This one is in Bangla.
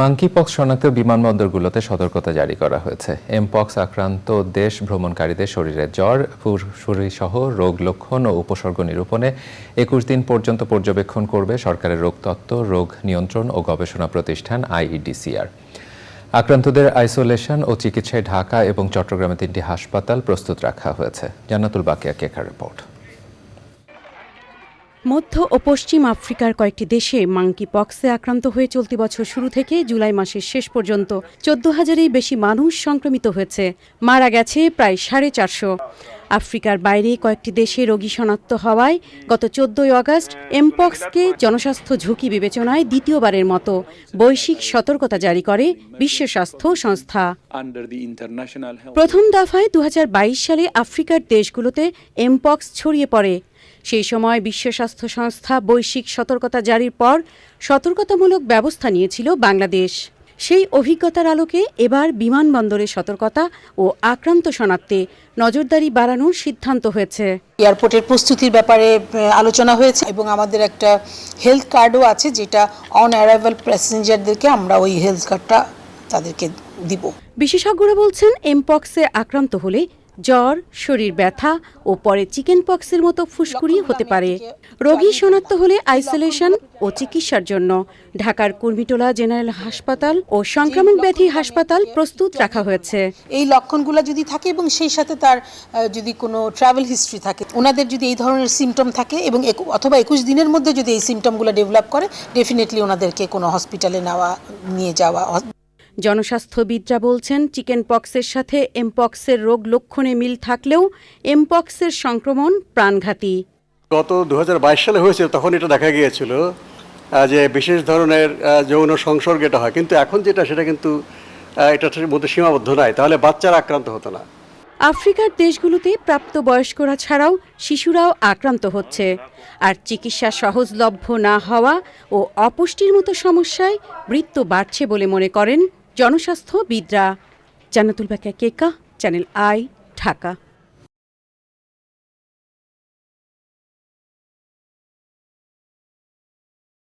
মাঙ্কিপক্স শনাক্ত বিমানবন্দরগুলোতে সতর্কতা জারি করা হয়েছে। এমপক্স আক্রান্ত দেশ ভ্রমণকারীদের শরীরে জ্বর ফুরফুরি সহ রোগ লক্ষণ ও উপসর্গ নিরূপণে একুশ দিন পর্যন্ত পর্যবেক্ষণ করবে সরকারের রোগতত্ত্ব রোগ নিয়ন্ত্রণ ও গবেষণা প্রতিষ্ঠান আইইডিসিআর। আক্রান্তদের আইসোলেশন ও চিকিৎসায় ঢাকা এবং চট্টগ্রামে তিনটি হাসপাতাল প্রস্তুত রাখা হয়েছে। জান্নাতুল বাকিয়া কেকার রিপোর্ট। মধ্য ও পশ্চিম আফ্রিকার কয়েকটি দেশে মাঙ্কি পক্সে আক্রান্ত হয়ে চলতি বছর শুরু থেকে জুলাই মাসের শেষ পর্যন্ত চোদ্দ হাজারেই বেশি মানুষ সংক্রমিত হয়েছে। মারা গেছে প্রায় সাড়ে চারশো। আফ্রিকার বাইরে কয়েকটি দেশে রোগী শনাক্ত হওয়ায় গত চোদ্দই আগস্ট এমপক্সকে জনস্বাস্থ্য ঝুঁকি বিবেচনায় দ্বিতীয়বারের মতো বৈশ্বিক সতর্কতা জারি করে বিশ্ব স্বাস্থ্য সংস্থা। প্রথম দফায় দু হাজার বাইশ সালে আফ্রিকার দেশগুলোতে এমপক্স ছড়িয়ে পড়ে। সেই সময় বিশ্ব স্বাস্থ্য সংস্থা বৈশ্বিক সতর্কতা জারির পর সতর্কতামূলক ব্যবস্থা নিয়েছিল বাংলাদেশ। সেই অভিজ্ঞতার আলোকে এবার বিমানবন্দরের সতর্কতা ও আক্রান্ত শনাক্তে নজরদারি বাড়ানোর সিদ্ধান্ত হয়েছে। এয়ারপোর্টের প্রস্তুতির ব্যাপারে আলোচনা হয়েছে এবং আমাদের একটা হেলথ কার্ডও আছে যেটা অন অ্যারাইভাল প্যাসেঞ্জারদেরকে আমরা ওই হেলথ কার্ডটা তাদেরকে দিব। বিশেষজ্ঞরা বলছেন এমপক্সে আক্রান্ত হলে জ্বর, শরীর ব্যথা ও পরে চিকেন পক্সের মতো ফুসকুড়ি হতে পারে। রোগী শনাক্ত হলে আইসোলেশন ও চিকিৎসার জন্য ঢাকার কুর্মিটোলা জেনারেল হাসপাতাল ও সংক্রামক ব্যাধি হাসপাতাল প্রস্তুত রাখা হয়েছে। এই লক্ষণগুলো যদি থাকে এবং সেই সাথে তার যদি কোনো ট্রাভেল হিস্ট্রি থাকে, ওনাদের যদি এই ধরনের সিমটম থাকে এবং অথবা একুশ দিনের মধ্যে যদি এই সিমটমগুলো ডেভেলপ করে ডেফিনেটলি ওনাদেরকে কোনো হসপিটালে নেওয়া, নিয়ে যাওয়া জনস্বাস্থ্যবিদরা বলছেন চিকেন পক্সের সাথে এমপক্সের রোগ লক্ষণে মিল থাকলেও এমপক্সের সংক্রমণ প্রাণঘাতী। গত দু হাজার বাইশ সালে হয়েছিল তখন এটা দেখা গিয়েছিল যে বিশেষ ধরনের যৌন সংসর্গ এটা হয়। কিন্তু এখন যেটা সেটা কিন্তু এটার মধ্যে সীমাবদ্ধ নয় তাহলে বাচ্চারা আক্রান্ত হতো না। আফ্রিকার দেশগুলোতে প্রাপ্তবয়স্করা ছাড়াও শিশুরাও আক্রান্ত হচ্ছে। আর চিকিৎসা সহজলভ্য না হওয়া ও অপুষ্টির মতো সমস্যায় মৃত্যু বাড়ছে বলে মনে করেন জনস্বাস্থ্যবিদরা জান্নাতুল বাকিয়া কেকা চ্যানেল আই ঢাকা।